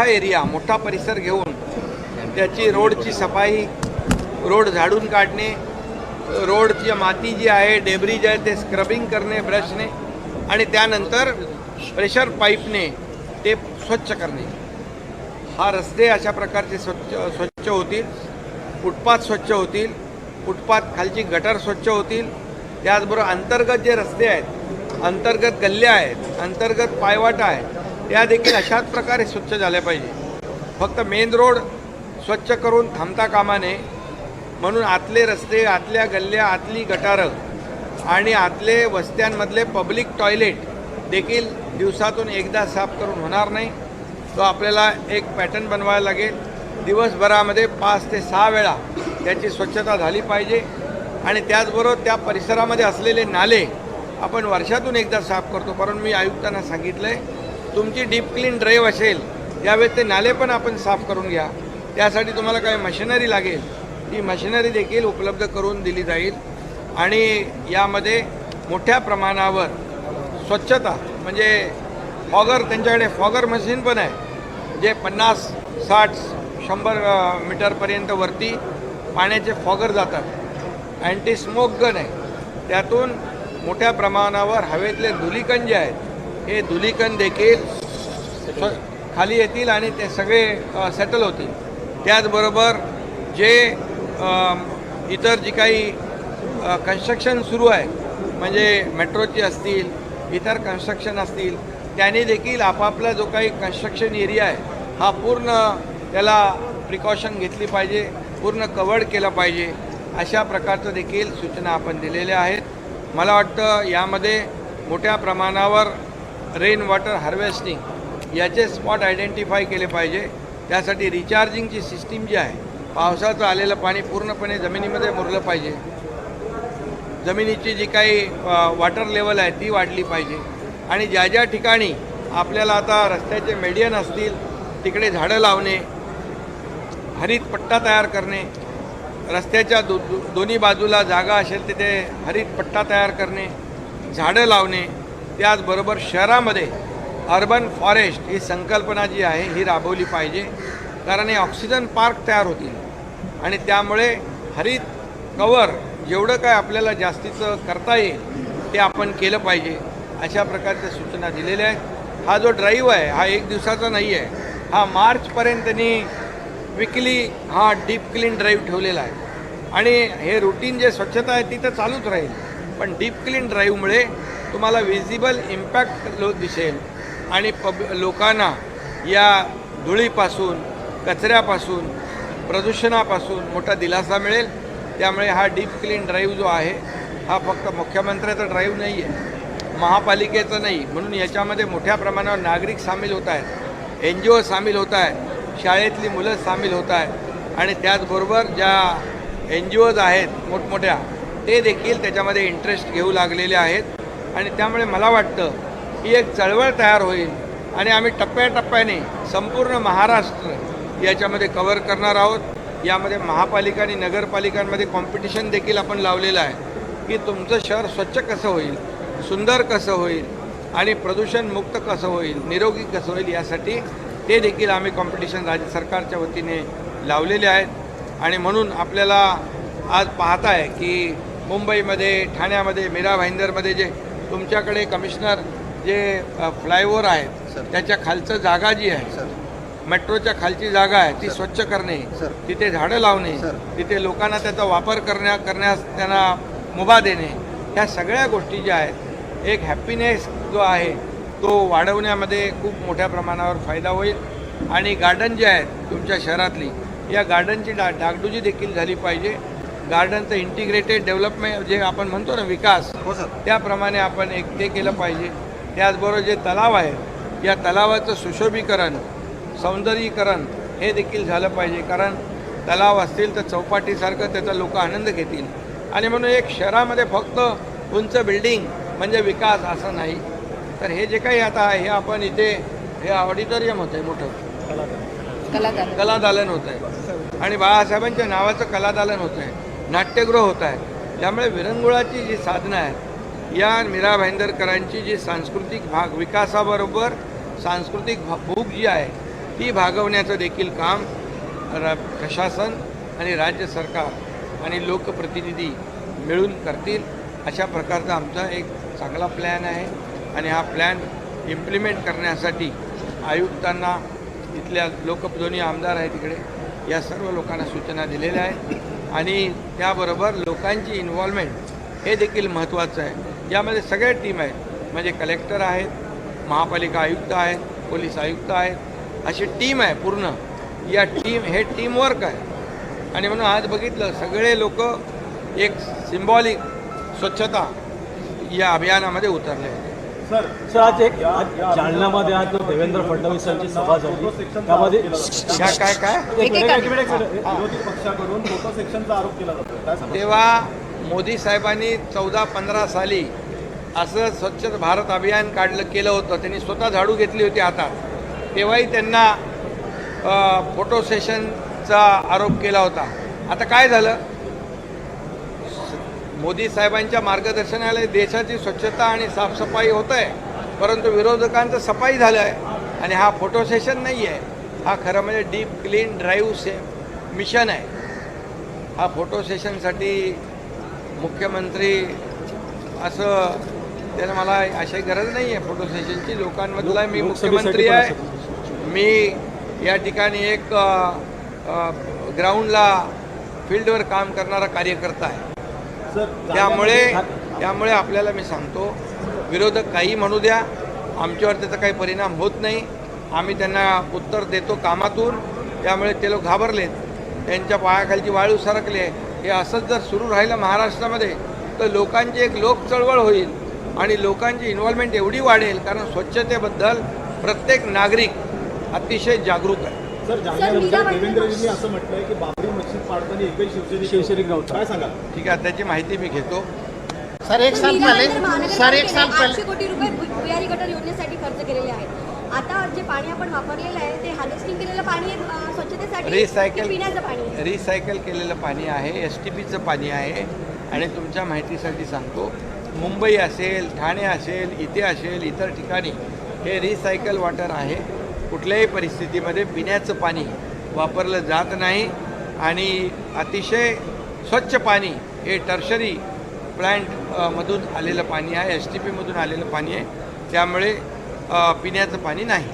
मोठा एरिया मोठा परिसर घेऊन त्याची रोडची सफाई रोड झाडून काढणे रोडची माती जी आहे डेब्रिज आहे ते स्क्रबिंग करणे ब्रशने आणि त्यानंतर प्रेशर पाईपने ते स्वच्छ करणे. हा रस्ते अशा प्रकारचे स्वच्छ स्वच्छ होतील. फुटपाथ स्वच्छ होतील. फुटपाथ खालची गटर स्वच्छ होतील. त्याचबरोबर अंतर्गत जे रस्ते आहेत अंतर्गत गल्ल्या आहेत अंतर्गत पायवाटा आहेत त्या देखील अशाच प्रकारे स्वच्छ झाल्या पाहिजे. फक्त मेन रोड स्वच्छ करून थांबता कामा नये म्हणून आतले रस्ते आतल्या गल्ल्या आतली गटारं आणि आतले वस्त्यांमधले पब्लिक टॉयलेट देखील दिवसातून एकदा साफ करून होणार नाही. तो आपल्याला एक पॅटर्न बनवायला लागेल. दिवसभरामध्ये पाच ते सहा वेळा त्याची स्वच्छता झाली पाहिजे आणि त्याचबरोबर त्या परिसरामध्ये असलेले नाले आपण वर्षातून एकदा साफ करतो. परंतु मी आयुक्तांना सांगितलं आहे तुमची डीप क्लीन ड्राईव्ह असेल त्यावेळेस ते नाले पण आपण साफ करून घ्या. त्यासाठी तुम्हाला काही मशिनरी लागेल ती मशिनरी देखील उपलब्ध करून दिली जाईल. आणि यामध्ये मोठ्या प्रमाणावर स्वच्छता म्हणजे फॉगर त्यांच्याकडे फॉगर मशीन पण आहे जे पन्नास साठ शंभर मीटरपर्यंत वरती पाण्याचे फॉगर जातात. अँटी स्मोक गन आहे. त्यातून मोठ्या प्रमाणावर हवेतले धुलीकण जे आहेत. हे धुलीकण देखील खाली येतील आणि ते सगळे सेटल होतील. त्याचबरोबर जे इतर जी काही कन्स्ट्रक्शन सुरू आहे म्हणजे मेट्रोची असतील इतर कन्स्ट्रक्शन असतील त्यांनी देखील आपापला जो काही कन्स्ट्रक्शन एरिया आहे हा पूर्ण त्याला प्रिकॉशन घेतली पाहिजे पूर्ण कवर्ड केलं पाहिजे अशा प्रकारचं देखील सूचना आपण दिलेल्या आहेत. मला वाटतं यामध्ये मोठ्या प्रमाणावर रेन वॉटर हार्वेस्टिंग याचे स्पॉट आयडेंटिफाय केले पाहिजे. त्यासाठी रिचार्जिंगची सिस्टीम जी आहे पावसाचं आलेलं पाणी पूर्णपणे जमिनीमध्ये मुरलं पाहिजे. जमिनीची जी काही वॉटर लेवल आहे ती वाढली पाहिजे. आणि ज्या ज्या ठिकाणी आपल्याला आता रस्त्याचे मेडियन असतील तिकडे झाडं लावणे हरित पट्टा तयार करणे रस्त्याच्या दो दोन्ही बाजूला जागा असेल तिथे हरित पट्टा तयार करणे झाडं लावणे त्याचबरोबर शहरामध्ये अर्बन फॉरेस्ट ही संकल्पना जी आहे ही राबवली पाहिजे. कारण हे ऑक्सिजन पार्क तयार होतील. आणि त्यामुळे हरित कवर जेवढं काय आपल्याला जास्तीचं करता येईल ते आपण केलं पाहिजे. अशा प्रकारच्या सूचना दिलेल्या आहेत. हा जो ड्राईव्ह आहे हा एक दिवसाचा नाही आहे. हा मार्चपर्यंत त्यांनी विकली हा डीप क्लीन ड्राईव्ह ठेवलेला आहे. आणि हे रुटीन जे स्वच्छता आहे ती तर चालूच राहील. पण डीप क्लीन ड्राईव्हमुळे तुम्हाला विजिबल इम्पॅक्ट लो दिसेल. आणि पब लोकांना या धुळीपासून कचऱ्यापासून प्रदूषणापासून मोठा दिलासा मिळेल. त्यामुळे हा डीप क्लीन ड्राईव्ह जो आहे हा फक्त मुख्यमंत्र्याचा ड्राईव्ह नाही आहे महापालिकेचं नाही. म्हणून याच्यामध्ये मोठ्या प्रमाणावर नागरिक सामील होत आहेत एन जी ओ सामील होत आहेत शाळेतली मुलं सामील होत आहेत. आणि त्याचबरोबर ज्या एन जी ओज आहेत मोठमोठ्या ते देखील त्याच्यामध्ये इंटरेस्ट घेऊ लागलेले आहेत. आणि त्यामुळे मला वाटतं ही एक चळवळ तयार होईल आणि आम्ही टप्प्याटप्प्याने संपूर्ण महाराष्ट्र याच्यामध्ये कवर करणार आहोत. यामध्ये महापालिका आणि नगरपालिकांमध्ये कॉम्पिटिशन देखील आपण लावलेलं आहे की तुमचं शहर स्वच्छ कसं होईल सुंदर कसं होईल आणि प्रदूषणमुक्त कसं होईल निरोगी कसं होईल यासाठी ते देखील आम्ही कॉम्पिटिशन राज्य सरकारच्या वतीने लावलेले आहेत. आणि म्हणून आपल्याला आज पाहताय की मुंबईमध्ये ठाण्यामध्ये मीरा भाईंदरमध्ये जे तुमच्याकडे कमिशनर जे फ्लायओव्हर आहेत त्याच्या खालचं जागा जी आहे मेट्रोच्या खालची जागा आहे ती स्वच्छ करणे सर. तिथे झाडं लावणे सर. तिथे लोकांना त्याचा वापर करण्या करण्यास त्यांना मुभा देणे ह्या सगळ्या गोष्टी ज्या आहेत एक हॅपीनेस जो आहे तो वाढवण्यामध्ये खूप मोठ्या प्रमाणावर फायदा होईल. आणि गार्डन जे आहेत तुमच्या शहरातली या गार्डनची डा डागडुजी देखील झाली पाहिजे. गार्डनचं इंटिग्रेटेड डेव्हलपमेंट जे आपण म्हणतो ना विकास हो सर. त्याप्रमाणे आपण एक ते केलं पाहिजे. त्याचबरोबर जे तलाव आहेत या तलावाचं सुशोभीकरण सौंदर्यीकरण हे देखील झालं पाहिजे. कारण तलाव असतील तर चौपाटीसारखं त्याचा लोक आनंद घेतील. आणि म्हणून एक शहरामध्ये फक्त उंच बिल्डिंग म्हणजे विकास असं नाही. तर हे जे काही आता आहे हे आपण इथे हे ऑडिटोरियम होतं आहे मोठं. कलाकार कलादालन होतं आहे आणि बाळासाहेबांच्या नावाचं कलादालन होतं आहे नाट्यगृह होत आहे. त्यामुळे विरंगुळाची जी साधनं आहेत या मीरा भाईंदरकरांची जी सांस्कृतिक भाग विकासाबरोबर सांस्कृतिक भा- भूक जी आहे ती भागवण्याचं देखील काम र प्रशासन आणि राज्य सरकार आणि लोकप्रतिनिधी मिळून करतील. अशा प्रकारचा आमचा एक चांगला प्लॅन आहे आणि हा प्लॅन इम्प्लिमेंट करण्यासाठी आयुक्तांना इथल्या लोक दोन्ही आमदार आहेत तिकडे या सर्व लोकांना सूचना दिलेल्या आहेत. आणि त्याबरोबर लोकांची इन्व्हॉल्वमेंट हे देखील महत्त्वाचं आहे. यामध्ये सगळे टीम आहेत. म्हणजे कलेक्टर आहेत महापालिका आयुक्त आहेत पोलीस आयुक्त आहेत. अशी टीम आहे पूर्ण. या टीम हे टीमवर्क आहे. आणि म्हणून आज बघितलं सगळे लोक एक सिम्बॉलिक स्वच्छता या अभियानामध्ये उतरले आहेत. सर सर आज एक जालन्यामध्ये आज देवेंद्र फडणवीसांची सभा झाली. त्यामध्ये काय काय? एक मिनिट, एक मिनिट, एक मिनिट. विरोधी पक्षाकडून फोटो सेक्शनचा आरोप केला जातो काय सांगा तेव्हा मोदी साहेबांनी चौदा पंधरा साली असं स्वच्छ भारत अभियान काढलं केलं होतं. त्यांनी स्वतः झाडू घेतली होती हातात तेव्हाही त्यांना फोटो सेशनचा आरोप केला होता. आता काय झालं? मोदी साहेबांच्या मार्गदर्शनाला देशाची स्वच्छता आणि साफसफाई होत आहे परंतु विरोधकांचं सफाई झालं आहे आणि हा फोटो सेशन नाही आहे हा खरं म्हणजे डीप क्लीन ड्राईव्ह से मिशन आहे. हा फोटो सेशनसाठी मुख्यमंत्री असं त्याला मला अशी गरज नाही आहे फोटो सेशनची. लोकांमधला मी मुख्यमंत्री आहे. मी या ठिकाणी एक ग्राउंडला फील्डवर काम करणारा कार्यकर्ता आहे. त्यामुळे त्यामुळे आपल्याला मी सांगतो विरोधक काही म्हणू द्या आमच्यावर त्याचा काही परिणाम होत नाही. आम्ही त्यांना उत्तर देतो कामातून त्यामुळे ते लोक घाबरलेत. त्यांच्या पायाखालची वाळू सरकले. हे असंच जर सुरू राहिलं महाराष्ट्रामध्ये तर लोकांची एक लोक चळवळ होईल आणि लोकांची इन्व्हॉल्वमेंट एवढी वाढेल कारण स्वच्छतेबद्दल प्रत्येक नागरिक अतिशय जागरूक आहे. देवेंद्रजींनी असं म्हटलंय की बाबरी मस्जिद पाडताना एकही शिवसैनिक शिवसैनिक नव्हता. काय सांगाल? ठीक आहे त्याची माहिती मी घेतो. सर एक साल पहले. सर एक साल पहले. कोटी रुपये भुयारी गटर योजनेसाठी खर्च केलेले आहेत. आता जे पाणी आपण वापरलेलं आहे ते हार्वेस्टिंग केलेलं पाणी स्वच्छतेसाठी रिसायकल पिण्याचं पाणी? रिसायकल केलेलं पाणी आहे एस टी पीचं पाणी आहे. आणि तुमच्या माहितीसाठी सांगतो मुंबई असेल ठाणे असेल इथे असेल इतर ठिकाणी हे रिसायकल वॉटर आहे. कुठल्याही परिस्थितीमध्ये पिण्याचं पाणी वापरलं जात नाही आणि अतिशय स्वच्छ पाणी हे टर्शरी प्लँटमधून आलेलं पाणी आहे एस टी पीमधून आलेलं पाणी आहे. त्यामुळे पिण्याचं पाणी नाही.